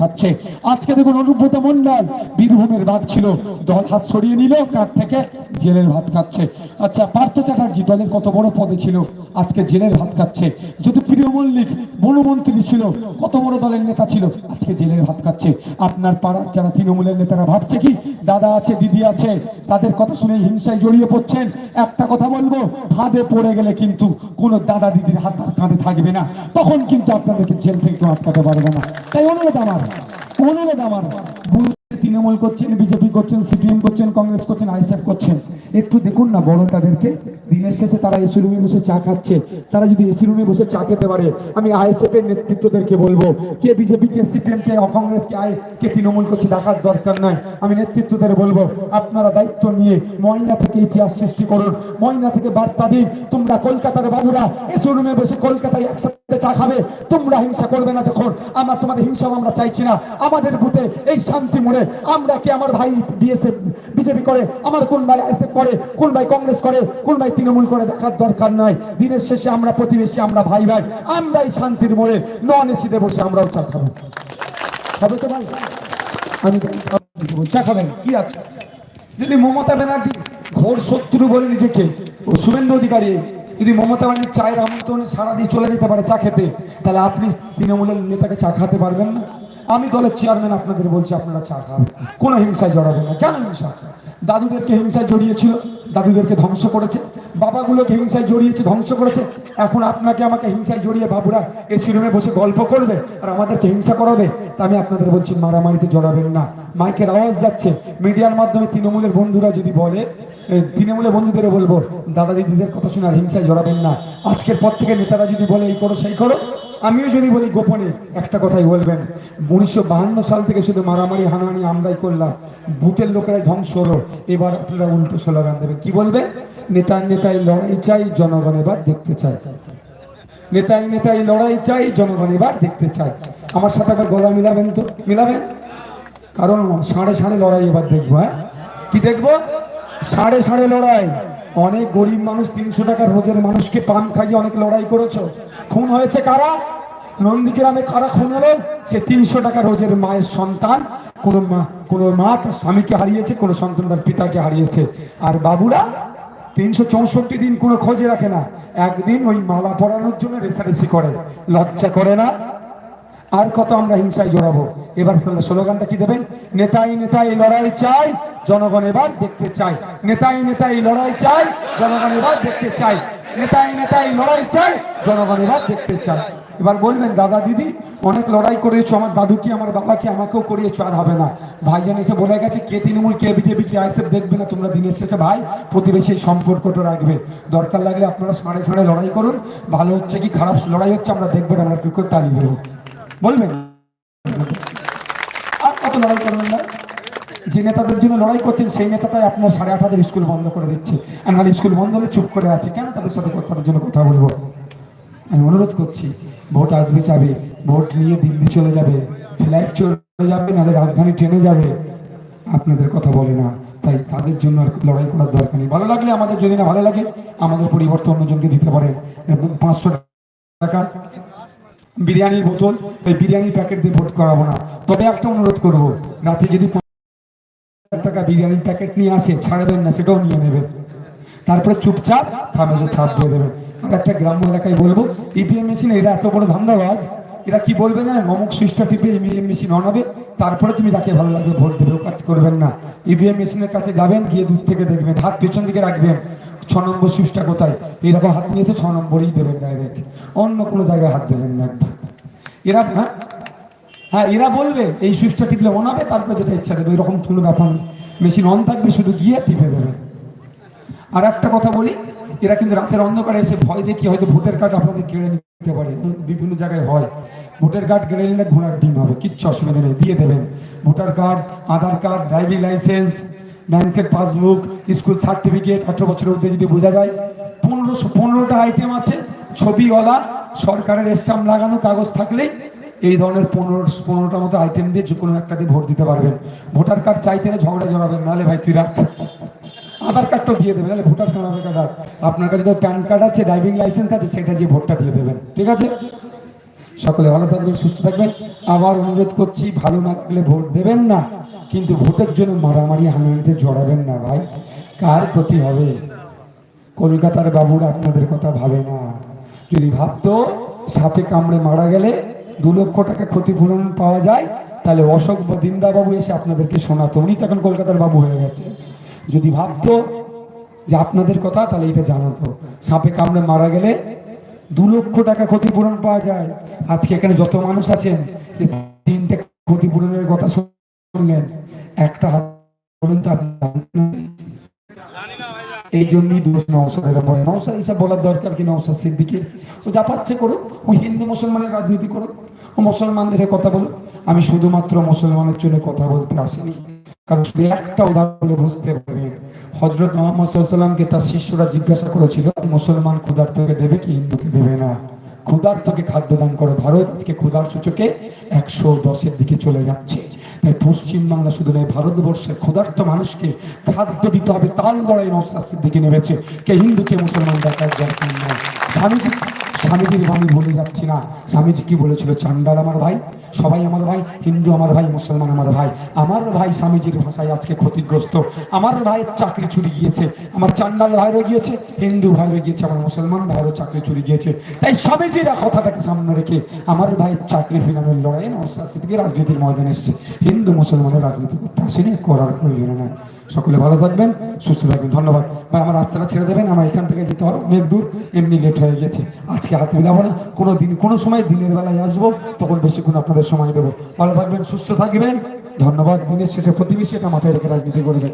খাচ্ছে আজকে দেখুন অনুব্রত মন্ডল বীরভূমের ভাগ ছিল। দল হাত সরিয়ে নিল কার থেকে জেলের ভাত খাচ্ছে। আচ্ছা পার্থ চ্যাটার্জি দলের কত বড় পদে ছিল? আজকে জেলের ভাত খাচ্ছে। যদি প্রিয় মল্লিক বনমন্ত্রী ছিল, কত বড় দলের নেতা ছিল? আজকে জেলের ভাত খাচ্ছে। আপনার পাড়ার যারা তৃণমূলের নেতারা ভাবছে কি? দাদা আছে, দিদি আছে, তাদের কথা শুনে হিংসায় জড়িয়ে পড়ছেন। একটা কথা বলব, ফাঁদে পড়ে গেলে কিন্তু কোনো দাদা দিদির হাত কাঁধে থাকবে না। তখন কিন্তু আপনাদেরকে জেল থেকে আটকাতে পারবে না। তাই অনুরোধ আমার অনুরোধ আমার বুড়ো তৃণমূল করছেন, বিজেপি করছেন, সিপিএম করছেন, কংগ্রেস করছেন আইসএফ করছেন। একটু দেখুন না বড় তাদেরকে। দিনের শেষে তারা এসি রুমে বসে চা খাচ্ছে। তারা যদি এসি রুমে বসে চা খেতে পারে, আমি আইএসএফ এর নেতৃত্বদেরকে বলব, কে বিজেপি, কে সিপিএম, কে কংগ্রেস, কে আই, কে তৃণমূল করছে, দেখার দরকার নাই। আমি নেতৃত্বদের বলব, আপনারা দায়িত্ব নিয়ে ময়না থেকে ইতিহাস সৃষ্টি করুন। ময়না থেকে বার্তা দিন, তোমরা কলকাতার বাবুরা এসি রুমে বসে কলকাতায় একসাথে চা খাবে। তোমরা হিংসা করবে না যখন। আমরা তোমাদের হিংসা আমরা চাইছি না। আমাদের বুথে এই শান্তি মোড়ে আমরা কি আমার ভাই বিএসএফ, বিজেপি করে? আমার কোন ভাই আইএসএফ করে? কোন ভাই কংগ্রেস করে? কোন ভাই তৃণমূল করে? দেখার দরকার নাই। দিনের শেষে আমরা প্রতিবেশী, আমরা ভাই ভাই, আমরাই শান্তির মোড়ে নন এসিতে বসে আমরাও চা খাব। খাবে তো ভাই? আমি চা খাবেন? কি আছে? যদি মমতা ব্যানার্জি ঘোর শত্রু বলে নিজেকে, ও শুভেন্দু অধিকারী, যদি মমতা ব্যানার্জি চায়ের আমন্ত্রণে সারা দিয়ে চলে যেতে পারে চা খেতে, তাহলে আপনি তৃণমূলের নেতাকে চা খাতে পারবেন না? আমি দলের চেয়ারম্যান আপনাদের বলছি, আপনারা চা খাবেন কোনো হিংসায় জড়াবেন না। কেন হিংসা? দাদুদেরকে হিংসায় জড়িয়েছিল, দাদুদেরকে ধ্বংস করেছে। বাবাগুলোকে হিংসায় জড়িয়েছে, ধ্বংস করেছে। এখন আপনাকে আমাকে হিংসায় জড়িয়ে বাবুরা এসি রুমে বসে গল্প করবে আর আমাদেরকে হিংসা করাবে? তা আমি আপনাদের বলছি, মারামারিতে জড়াবেন না। মাইকের আওয়াজ যাচ্ছে। মিডিয়ার মাধ্যমে তৃণমূলের বন্ধুরা যদি বলে তৃণমূলের বন্ধুদের বলব দাদা দিদিদের কথা শুনে আর হিংসায় জড়াবেন না। আজকের পর থেকে নেতারা যদি বলে, এই করো, সেই করো। আমিও যদি বলি গোপনে একটা কথাই বলবেন, উনিশশো সাল থেকে শুধু মারামারি, হানাহানি আমরাই করলাম। বুথের লোকেরাই ধ্বংস হলো। এবার আপনারা উল্টো স্লোগান দেবেন। কি বলবেন নেতার নেতাই লড়াই চাই, জনগণ এবার দেখতে চাই নেতাই নেতাই লড়াই চাই, জনগণ এবার দেখতে চাই আমার সাথে আবার গলা মিলাবেন তো? মিলাবেন? কারণ সাড়ে সাড়ে লড়াই এবার দেখব হ্যাঁ? কি দেখব? সাড়ে সাড়ে লড়াই। অনেক গরিব মানুষ তিনশো টাকা রোজের মানুষকে পান খাইয়ে অনেক লড়াই করেছ। খুন হয়েছে কারা? নন্দীগ্রামে কারা খুন হলো? সে তিনশো টাকা রোজের মায়ের সন্তান। কোনো মা কোনো মা তার স্বামীকে হারিয়েছে, কোনো সন্তান তার পিতাকে হারিয়েছে। আর বাবুরা, তিনশো চৌষট্টি দিন কোনো খোঁজে রাখে না। একদিন ওই মালা পরানোর জন্য রেসারেসি করে। লজ্জা করে না? আর কত আমরা হিংসায় জড়াবো? এবার স্লোগানটা কি দেবেন? নেতাই নেতাই, লড়াই চাই। জনগণ এবার দেখতে চাই নেতাই নেতাই লড়াই চাই জনগণ এবার দেখতে চাই নেতাই নেতাই লড়াই চাই জনগণ এবার দেখতে চাই এবার বলবেন, দাদা, দিদি, অনেক লড়াই করেছ, আমার দাদু কি, আমার বাবা কি, আমাকেও করিয়েছো, আর হবে না। ভাই ভাইজান এসে বলে গেছে, কে তৃণমূল, কে বিজেপি, কে আইসেফ দেখবে না, তোমরা দিনের শেষে ভাই প্রতিবেশী সম্পর্কটা রাখবে। দরকার লাগলে আপনারা সাড়ে সাড়ে লড়াই করুন, ভালো হচ্ছে কি, খারাপ লড়াই হচ্ছে, আমরা দেখবেন আমরা কি করে তালি দেবো বলবেন? আর কত লড়াই করবেন না যে নেতাদের জন্য লড়াই করছেন, সেই নেতাটাই আপনার সাড়ে আট হাজার স্কুল বন্ধ করে দিচ্ছে। আর স্কুল বন্ধ হলে চুপ করে আছে। কেন তাদের সাথে তাদের জন্য কথা বলব? আমি অনুরোধ করছি, ভোট আসবে যাবে ভোট নিয়ে দিল্লি চলে যাবে। ফ্লাইট চলে যাবে, নাহলে রাজধানী ট্রেনে যাবে। আপনাদের কথা বলে না। তাই তাদের জন্য আর লড়াই করার দরকার নেই। ভালো লাগলে আমাদের যদি না ভালো লাগে, আমাদের পরিবর্তন অন্যজনকে দিতে পারেন। পাঁচশো টাকা বিরিয়ানির বোতল ওই বিরিয়ানির প্যাকেট দিয়ে ভোট করাবো না। তবে একটা অনুরোধ করব, রাতে যদি টাকা বিরিয়ানির প্যাকেট নিয়ে আসে ছাড়বেন না, সেটাও নিয়ে নেবেন তারপরে চুপচাপ খামেজে ছাপ দিয়ে দেবেন আর একটা গ্রাম্য এলাকায় বলব ইভিএম মেশিন এরা এত বড় ধান্দাবাজ, এরা কি বলবে জানেন? অমুক সুইচটা টিপে ইভিএম মেশিন অন হবে, তারপরে তুমি যাকে ভালো লাগবে ভোট দেবে কাজ করবেন না। ইভিএম মেশিনের কাছে যাবেন, গিয়ে দূর থেকে দেখবেন, হাত পেছন দিকে রাখবেন, ছ নম্বর সুইচটা কোথায়? এইরকম হাত নিয়ে এসে ছ নম্বরেই দেবেন ডাইরেক্ট অন্য কোনো জায়গায় হাত দেবেন না একদম। এরা হ্যাঁ? হ্যাঁ এরা বলবে, এই সুইচটা টিপলে অন হবে, তারপরে যেটা ইচ্ছা দেবে এরকম কোনো ব্যাপার নেই মেশিন অন থাকবে, শুধু গিয়ে টিপে দেবে। আর একটা কথা বলি, এরা কিন্তু রাতের অন্ধকারে এসে ভয় দেখিয়ে হয়তো ভোটের কার্ড আপনাদের কেড়ে নিতে পারে বিভিন্ন জায়গায় হয়। ভোটের কার্ড কেড়ে নিলে ঘোড়ার ডিম হবে, কিচ্ছু অসুবিধা নেই, দিয়ে দেবেন। Voter card Aadhaar card driving licence ব্যাংকের পাসবুক স্কুল সার্টিফিকেট আঠেরো বছরের মধ্যে যদি বোঝা যায়, পনেরোশো, পনেরোটা আইটেম আছে, ছবিওয়ালা, সরকারের স্টাম্প লাগানো কাগজ থাকলেই এই ধরনের পনেরো, পনেরোটা মতো আইটেম দিয়ে যে কোনো একটা দিয়ে ভোট দিতে পারবেন। ভোটার কার্ড চাইতে না ঝগড়া জড়াবেন, নাহলে ভাই তুই রাখ। আধার কার্ডটাও দিয়ে দেবেন, নাহলে ভোটার কার্ড আধার কার্ড আর আপনার কাছে তো প্যান কার্ড আছে ড্রাইভিং লাইসেন্স আছে, সেটা দিয়ে ভোটটা দিয়ে দেবেন, ঠিক আছে? সকলে ভালো থাকবেন, সুস্থ থাকবেন। আবার অনুরোধ করছি, ভালো না থাকলে ভোট দেবেন না, কিন্তু ভোটের জন্য মারামারি, হানাহানিতে জড়াবেন না ভাই। কার ক্ষতি হবে? কলকাতার বাবুরা আপনাদের কথা ভাবে না। যদি ভাবতো, সাপে কামড়ে মারা গেলে দু লক্ষ টাকা ক্ষতিপূরণ পাওয়া যায়, তাহলে অশোক বা দিন্দা বাবু এসে আপনাদেরকে শোনাতো। উনি তো এখন কলকাতার বাবু হয়ে গেছে। যদি ভাবতো যে আপনাদের কথা, তাহলে এটা জানাতো। সাপে কামড়ে মারা গেলে দু লক্ষ টাকা ক্ষতিপূরণ পাওয়া যায়। আজকে এখানে যত মানুষ আছেন, যে ক্ষতিপূরণের কথা শুনলেন, একটা হাত বলুন তো এই জন্যই দোষ নওসাদের নওসাদ এইসব বলার দরকার কি? নওসাদ সিদ্দিকির। ও যা পাচ্ছে করুক, ও হিন্দু মুসলমানের রাজনীতি করুক। মুসলমানদের কথা বলুক আমি শুধুমাত্র মুসলমানের জন্য কথা বলতে আসিনি। কারণ শুধু একটা উদাহরণ বুঝতে পারবেন হজরত মোহাম্মদ সাল্লামকে তার শিষ্যরা জিজ্ঞাসা করেছিল, মুসলমান ক্ষুধার্তকে দেবে কি, হিন্দুকে দেবে না? ক্ষুধার্তকে খাদ্য দান করো। ভারত আজকে ক্ষুধার সূচকে একশো দশের দিকে চলে যাচ্ছে। তাই পশ্চিম বাংলা শুধু নয়, ভারতবর্ষের ক্ষুধার্ত মানুষকে খাদ্য দিতে হবে। তাল লড়াই নস্বাস্থ্যের দিকে নেমেছে। কে হিন্দুকে মুসলমান দেখার দরকার নয় স্বামীজি স্বামীজির আমি ভুলে যাচ্ছি না। স্বামীজি কি বলেছিল? চান্ডাল আমার ভাই, সবাই আমার ভাই, হিন্দু আমার ভাই, মুসলমান আমার ভাই। আমার ভাই স্বামীজির ভাষায় আজকে ক্ষতিগ্রস্ত। আমার ভাইয়ের চাকরি চুরি গিয়েছে। আমার চান্ডাল ভাইরও গিয়েছে, হিন্দু ভাইরও গিয়েছে, আমার মুসলমান ভাইরও চাকরি চুরি গিয়েছে। তাই স্বামীজিরা কথাটাকে সামনে রেখে আমার ভাইয়ের চাকরি ফিরানোর লড়াই নৌসাস্থিতিকে রাজনীতির ময়দানে এসছে। হিন্দু, মুসলমানের রাজনীতি করতে আসেনি, করার প্রয়োজন নাই। সকলে ভালো থাকবেন, সুস্থ থাকবেন, ধন্যবাদ। ভাই, আমার রাস্তাটা ছেড়ে দেবেন, আমার এখান থেকে যেতে হবে, অনেক দূর, এমনি লেট হয়ে গেছে। আজকে হাতে মিলাবো না। কোনো দিন, কোনো সময় দিনের বেলায় আসব, তখন বেশিক্ষণ আপনাদের সময় দেবো। ভালো থাকবেন, সুস্থ থাকবেন। ধন্যবাদ, দিনের শেষে প্রতিবেশী এটা মাথায় রেখে রাজনীতি করবেন।